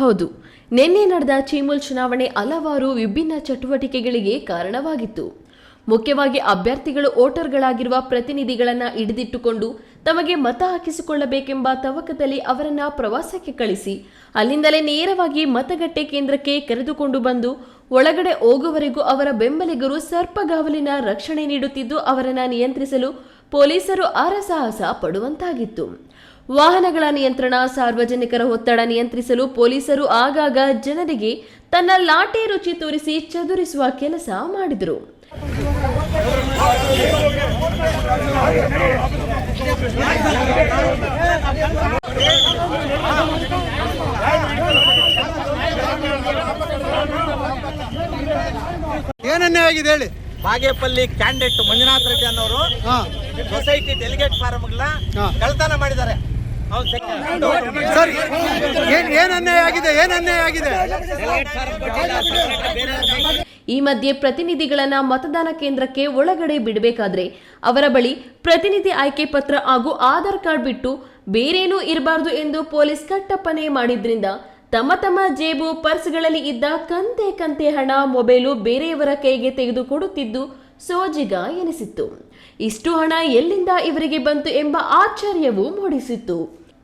ಹೌದು. ನಿನ್ನೆ ನಡೆದ ಚೀಮುಲ್ ಚುನಾವಣೆ ಹಲವಾರು ವಿಭಿನ್ನ ಚಟುವಟಿಕೆಗಳಿಗೆ ಕಾರಣವಾಗಿತ್ತು. ಮುಖ್ಯವಾಗಿ ಅಭ್ಯರ್ಥಿಗಳು, ವೋಟರ್ಗಳಾಗಿರುವ ಪ್ರತಿನಿಧಿಗಳನ್ನು ಹಿಡಿದಿಟ್ಟುಕೊಂಡು ತಮಗೆ ಮತ ಹಾಕಿಸಿಕೊಳ್ಳಬೇಕೆಂಬ ತವಕದಲ್ಲಿ ಅವರನ್ನ ಪ್ರವಾಸಕ್ಕೆ ಕಳಿಸಿ, ಅಲ್ಲಿಂದಲೇ ನೇರವಾಗಿ ಮತಗಟ್ಟೆ ಕೇಂದ್ರಕ್ಕೆ ಕರೆದುಕೊಂಡು ಬಂದು ಒಳಗಡೆ ಹೋಗುವವರೆಗೂ ಅವರ ಬೆಂಬಲಿಗರು ಸರ್ಪಗಾವಲಿನ ರಕ್ಷಣೆ ನೀಡುತ್ತಿದ್ದು ಅವರನ್ನು ನಿಯಂತ್ರಿಸಲು ಪೊಲೀಸರು ಅರಸಾಹಸ ಪಡುವಂತಾಗಿತ್ತು. ವಾಹನಗಳ ನಿಯಂತ್ರಣ ಸಾರ್ವಜನಿಕರ ಒತ್ತಡ ನಿಯಂತ್ರಿಸಲು ಪೊಲೀಸರು ಆಗಾಗ ಜನರಿಗೆ ತನ್ನ ಲಾಠಿ ರುಚಿ ತೋರಿಸಿ ಚದುರಿಸುವ ಕೆಲಸ ಮಾಡಿದರು. ಏನನ್ನೇ ಆಗಿದೆ ಹೇಳಿ? ಬಾಗೇಪಲ್ಲಿ ಕ್ಯಾಂಡಿಡೇಟ್ ಮಂಜುನಾಥ್ ರೆಡ್ಡಿ ಅನ್ನೋರು ಹಾ. ಸೊಸೈಟಿ ಡೆಲಿಗೇಟ್ ಫಾರಂಗಳನ್ನ ಕಳತನ ಮಾಡಿದ್ದಾರೆ. ಏನ್ ಅನ್ಯಾಯ ಆಗಿದೆ, ಏನ್ ಅನ್ಯಾಯ ಆಗಿದೆ? ಈ ಮಧ್ಯೆ ಪ್ರತಿನಿಧಿಗಳನ್ನ ಮತದಾನ ಕೇಂದ್ರಕ್ಕೆ ಒಳಗಡೆ ಬಿಡಬೇಕಾದ್ರೆ ಅವರ ಬಳಿ ಪ್ರತಿನಿಧಿ ಆಯ್ಕೆ ಪತ್ರ ಹಾಗೂ ಆಧಾರ್ ಕಾರ್ಡ್ ಬಿಟ್ಟು ಬೇರೇನೂ ಇರಬಾರದು ಎಂದು ಪೊಲೀಸ್ ಕಟ್ಟಪ್ಪನೆ ಮಾಡಿದ್ರಿಂದ ತಮ್ಮ ತಮ್ಮ ಜೇಬು ಪರ್ಸ್ಗಳಲ್ಲಿ ಇದ್ದ ಕಂತೆ ಕಂತೆ ಹಣ, ಮೊಬೈಲು ಬೇರೆಯವರ ಕೈಗೆ ತೆಗೆದುಕೊಡುತ್ತಿದ್ದು ಸೋಜಿಗ ಎನಿಸಿತ್ತು. ಇಷ್ಟು ಹಣ ಎಲ್ಲಿಂದ ಇವರಿಗೆ ಬಂತು ಎಂಬ ಆಶ್ಚರ್ಯವೂ ಮೂಡಿಸಿತ್ತು.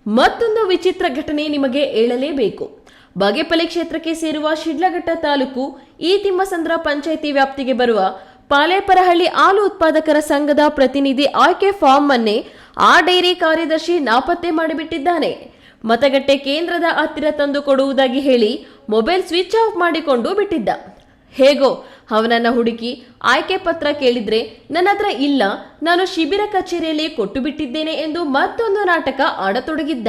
ಮತ್ತೊಂದು ವಿಚಿತ್ರ ಘಟನೆ ನಿಮಗೆ ಹೇಳಲೇಬೇಕು. ಬಾಗೇಪಲ್ಲಿ ಕ್ಷೇತ್ರಕ್ಕೆ ಸೇರುವ ಶಿಡ್ಲಘಟ್ಟ ತಾಲೂಕು ಈ ತಿಮ್ಮಸಂದ್ರ ಪಂಚಾಯಿತಿ ವ್ಯಾಪ್ತಿಗೆ ಬರುವ ಪಾಲೇಪರಹಳ್ಳಿ ಹಾಲು ಉತ್ಪಾದಕರ ಸಂಘದ ಪ್ರತಿನಿಧಿ ಆಯ್ಕೆ ಫಾರ್ಮ್ ಅನ್ನೇ ಆ ಡೈರಿ ಕಾರ್ಯದರ್ಶಿ ನಾಪತ್ತೆ ಮಾಡಿಬಿಟ್ಟಿದ್ದಾನೆ. ಮತಗಟ್ಟೆ ಕೇಂದ್ರದ ಹತ್ತಿರ ತಂದು ಕೊಡುವುದಾಗಿ ಹೇಳಿ ಮೊಬೈಲ್ ಸ್ವಿಚ್ ಆಫ್ ಮಾಡಿಕೊಂಡು ಬಿಟ್ಟಿದ್ದ. ಹೇಗೋ ಅವನನ್ನ ಹುಡುಕಿ ಆಯ್ಕೆ ಪತ್ರ ಕೇಳಿದ್ರೆ ನನ್ನ ಹತ್ರ ಇಲ್ಲ, ನಾನು ಶಿಬಿರ ಕಚೇರಿಯಲ್ಲಿ ಕೊಟ್ಟು ಬಿಟ್ಟಿದ್ದೇನೆ ಎಂದು ಮತ್ತೊಂದು ನಾಟಕ ಆಡತೊಡಗಿದ್ದ.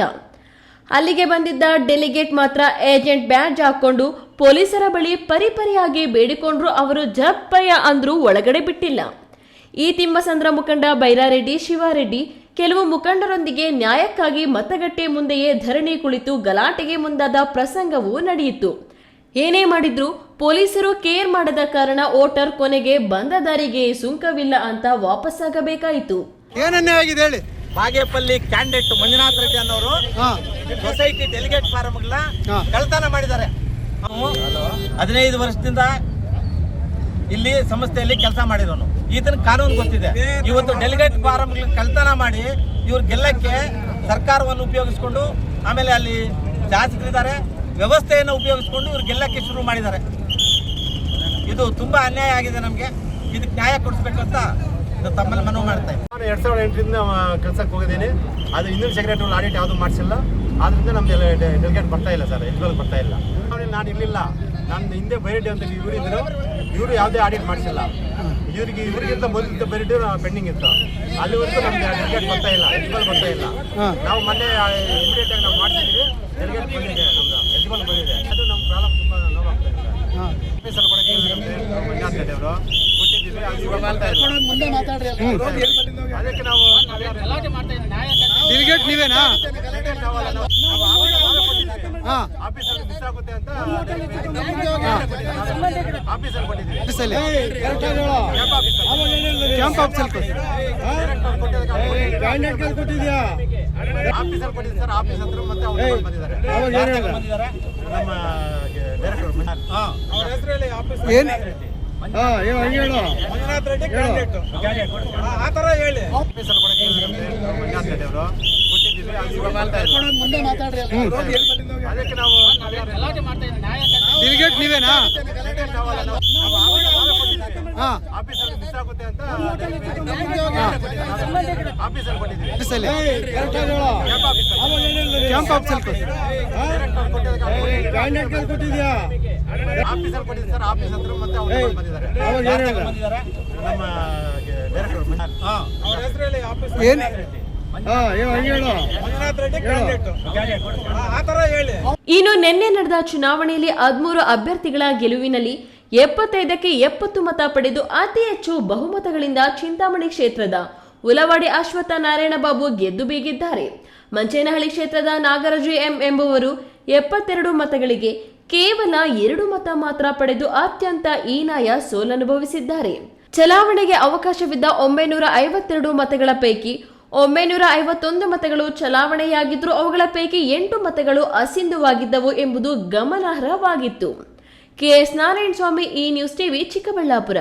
ಅಲ್ಲಿಗೆ ಬಂದಿದ್ದ ಡೆಲಿಗೇಟ್ ಮಾತ್ರ ಏಜೆಂಟ್ ಬ್ಯಾಡ್ಜ್ ಹಾಕೊಂಡು ಪೊಲೀಸರ ಬಳಿ ಪರಿಪರಿಯಾಗಿ ಬೇಡಿಕೊಂಡ್ರು ಅವರು ಜಪ್ಪಯ್ಯ ಅಂದ್ರೂ ಒಳಗಡೆ ಬಿಟ್ಟಿಲ್ಲ. ಈ ತಿಮ್ಮಸಂದ್ರ ಮುಖಂಡ ಬೈರಾರೆಡ್ಡಿ, ಶಿವಾರೆಡ್ಡಿ ಕೆಲವು ಮುಖಂಡರೊಂದಿಗೆ ನ್ಯಾಯಕ್ಕಾಗಿ ಮತಗಟ್ಟೆ ಮುಂದೆಯೇ ಧರಣಿ ಕುಳಿತು ಗಲಾಟೆಗೆ ಮುಂದಾದ ಪ್ರಸಂಗವೂ ನಡೆಯಿತು. ಏನೇ ಮಾಡಿದ್ರು ಪೊಲೀಸರು ಕೇರ್ ಮಾಡದ ಕಾರಣ ವೋಟರ್ ಕೊನೆಗೆ ಬಂದ ದಾರಿಗೆ ಸುಂಕವಿಲ್ಲ ಅಂತ ವಾಪಸ್ಸಾಗಬೇಕಾಯಿತು. ಏನನ್ನೇ ಆಗಿದೆ ಹೇಳಿ? ಬಾಗೇಪಲ್ಲಿ ಕ್ಯಾಂಡಿಡೇಟ್ ಮಂಜುನಾಥ್ ರೆಡ್ಡಿ ಅನ್ನೋರು ಹಾ. ಸೊಸೈಟಿ ಡೆಲಿಗೇಟ್ ಫಾರಂ ಕಳತನ ಮಾಡಿದ್ದಾರೆ. ಹದಿನೈದು ವರ್ಷದಿಂದ ಇಲ್ಲಿ ಸಂಸ್ಥೆಯಲ್ಲಿ ಕೆಲಸ ಮಾಡಿರೋನು. ಈತನ ಕಾನೂನು ಗೊತ್ತಿದೆ. ಇವತ್ತು ಡೆಲಿಗೇಟ್ ಫಾರಂ ಕಳ್ತನ ಮಾಡಿ ಇವ್ರು ಗೆಲ್ಲಕ್ಕೆ ಸರ್ಕಾರವನ್ನು ಉಪಯೋಗಿಸಿಕೊಂಡು ಆಮೇಲೆ ಅಲ್ಲಿ ಶಾಸಕರಿದ್ದಾರೆ. ವ್ಯವಸ್ಥೆಯನ್ನು ಉಪಯೋಗಿಸ್ಕೊಂಡು ಇವ್ರು ಗೆಲ್ಲಕ್ಕೆ ಶುರು ಮಾಡಿದ್ದಾರೆ. ಇದು ತುಂಬಾ ಅನ್ಯಾಯ ಆಗಿದೆ ನಮಗೆ. ಇದಕ್ಕೆ ನ್ಯಾಯ ಕೊಡಿಸ್ಬೇಕು ಅಂತ ತಮ್ಮಲ್ಲಿ ಮನವಿ ಮಾಡ್ತಾ ಇದ್ದೀನಿ. ನಾನು ಎರಡ್ ಸಾವಿರದ ಎಂಟರಿಂದ ಕೆಲಸಕ್ಕೆ ಹೋಗಿದ್ದೀನಿ. ಅದು ಇನ್ನೂ ಸೆಕ್ರೆಟರಿ ಆಡಿಟ್ ಯಾವುದು ಮಾಡಿಸಿಲ್ಲ. ಆದ್ರಿಂದ ನಮ್ದು ಡೆಲಿಗೇಟ್ ಬರ್ತಾ ಇಲ್ಲ ಸರ್ ಎಲಿಜಿಬಲ್ ಬರ್ತಾ ಇಲ್ಲ. ಅವ್ರಿಗೆ ನಾನು ಇರಲಿಲ್ಲ. ನನ್ನ ಹಿಂದೆ ಬೈರೆಡ್ಡಿ ಅಂತ ಇವರು ಇದ್ರು. ಇವರು ಯಾವುದೇ ಆಡಿಟ್ ಮಾಡಿಸಿಲ್ಲ. ಇವರಿಗೆ ಇವರಿಗಿಂತ ಮೊದಲಿಂದ ಬೈರೆಡ್ಡಿ ಪೆಂಡಿಂಗ್ ಇತ್ತು. ಅಲ್ಲಿವರೆಗೂ ನಮ್ಗೆ ಡೆಲಿಗೇಟ್ ಬರ್ತಾ ಇಲ್ಲ ಎಲಿಜಿಬಲ್ ಬರ್ತಾ ಇಲ್ಲ. ನಾವು ಮೊನ್ನೆ ಇಮಿಡಿಯೇಟ್ ಆಗಿ ನಾವು ಮಾಡ್ತಿದ್ದೀವಿ ಡೆಲಿಗೇಟ್ ಬಂದಿದೆ. ನಮ್ದು ಬಂದಿದೆ ಅದು ನಮ್ಮ ಪ್ರಾಬ್ಲಮ್ ತುಂಬ ನೋವಾಗ್ತಾ ಇದೆ. ಆಫೀಸಲ್ಲಿ ಕೂಡ ಅವರು. ಕೊಟ್ಟಿದ್ದೀವಿ. ಅದು ಇವಾಗ ಬರ್ತಾ ಇಲ್ಲ ಅದಕ್ಕೆ ನಾವು ಡಿಲಿಗೇಟ್ ನೀವೇನಾ? ಹಾ. ಆಫೀಸಲ್ಲಿ ಮಿಸ್ ಆಗುತ್ತೆ ಅಂತ ಆಫೀಸಲ್ಲಿ ಕೊಟ್ಟಿದ್ದೀವಿ. ಆಫೀಸಲ್ಲಿ ಕ್ಯಾಂಪ್ ಆಫೀಸಲ್ಲಿ. ಆಫೀಸಲ್ಲಿ ಕೊಟ್ಟಿದ್ದೀವಿ ಸರ್. ಆಫೀಸ್ ಹತ್ರ ಮತ್ತೆ ಅವ್ರು ಬಂದಿದ್ದಾರೆ. ಬಂದಿದ್ದಾರೆ. ನಮ್ಮ ಡೈರೆಕ್ಟರ್ ಏನ್? ಹಾ ಹೇಳು ಹಂಗೆ ಹೇಳು. ಮಂಜುನಾಥ್ ರೆಡ್ಡಿ ಕ್ಯಾಂಡಿಡೇಟ್ ಆ ಥರ ಹೇಳಿ. ಆಫೀಸಲ್ಲಿ ಮಂಜುನಾಥ್ ರೆಡ್ಡಿ ಅವರು. ಅದಕ್ಕೆ ನಾವು ಡಿಲಿಗೇಟ್ ನೀವೇನಾ? ಹಾ. ಆಫೀಸಲ್ಲಿ ಮಿಸ್ ಆಗುತ್ತೆ ಅಂತ ಆಫೀಸಲ್ಲಿ. ಕೊಟ್ಟಿದ್ದೀವಿ ಆಫೀಸಲ್ಲಿ ಕ್ಯಾಂಪ್ ಆಫೀಸಲ್ಲಿ ಕ್ಯಾಂಪ್ ಆಫೀಸಲ್ಲಿ ಕೊಟ್ಟಿದ್ಯಾ? ಆಫೀಸಲ್ಲಿ ಕೊಟ್ಟಿದ್ದೀವಿ ಸರ್. ಆಫೀಸ್ ಹತ್ರ ಮತ್ತೆ ಅವ್ರು ಬಂದಿದ್ದಾರೆ. ಬಂದಿದ್ದಾರೆ ನಮ್ಮ ಡೈರೆಕ್ಟರ್ ಅವ್ರ ಹೆಸರಲ್ಲಿ ಆಫೀಸ್ ಏನ್? ಹಾ ಹೇಳು ಹಂಗೆ ಹೇಳು. ಮಂಜುನಾಥ್ ರೆಡ್ಡಿ ಕ್ಯಾಂಡಿಡೇಟ್. ಆ ಥರ ಹೇಳಿ. ಇನ್ನು ನಿನ್ನೆ ನಡೆದ ಚುನಾವಣೆಯಲ್ಲಿ ಹದಿಮೂರು ಅಭ್ಯರ್ಥಿಗಳ ಗೆಲುವಿನಲ್ಲಿ ಎಪ್ಪತ್ತೈದಕ್ಕೆ ಎಪ್ಪತ್ತು ಮತ ಪಡೆದು ಅತಿ ಹೆಚ್ಚು ಬಹುಮತಗಳಿಂದ ಚಿಂತಾಮಣಿ ಕ್ಷೇತ್ರದ ಉಲವಾಡಿ ಅಶ್ವತ್ಥ ನಾರಾಯಣ ಬಾಬು ಗೆದ್ದು ಬೀಗಿದ್ದಾರೆ. ಮಂಚೇನಹಳ್ಳಿ ಕ್ಷೇತ್ರದ ನಾಗರಾಜು ಎಂ ಎಂಬುವರು ಎಪ್ಪತ್ತೆರಡು ಮತಗಳಿಗೆ ಕೇವಲ ಎರಡು ಮತ ಮಾತ್ರ ಪಡೆದು ಅತ್ಯಂತ ಹೀನಾಯ ಸೋಲನುಭವಿಸಿದ್ದಾರೆ. ಚಲಾವಣೆಗೆ ಅವಕಾಶವಿದ್ದ ಒಂಬೈನೂರ ಐವತ್ತೆರಡು ಮತಗಳ ಪೈಕಿ ಒಂಬೈನೂರ ಐವತ್ತೊಂದು ಮತಗಳು ಚಲಾವಣೆಯಾಗಿದ್ದರೂ ಅವುಗಳ ಪೈಕಿ ಎಂಟು ಮತಗಳು ಅಸಿಂಧುವಾಗಿದ್ದವು ಎಂಬುದು ಗಮನಾರ್ಹವಾಗಿತ್ತು. ಕೆಎಸ್ ನಾರಾಯಣ ಸ್ವಾಮಿ ಈ ನ್ಯೂಸ್ ಟಿವಿ ಚಿಕ್ಕಬಳ್ಳಾಪುರ.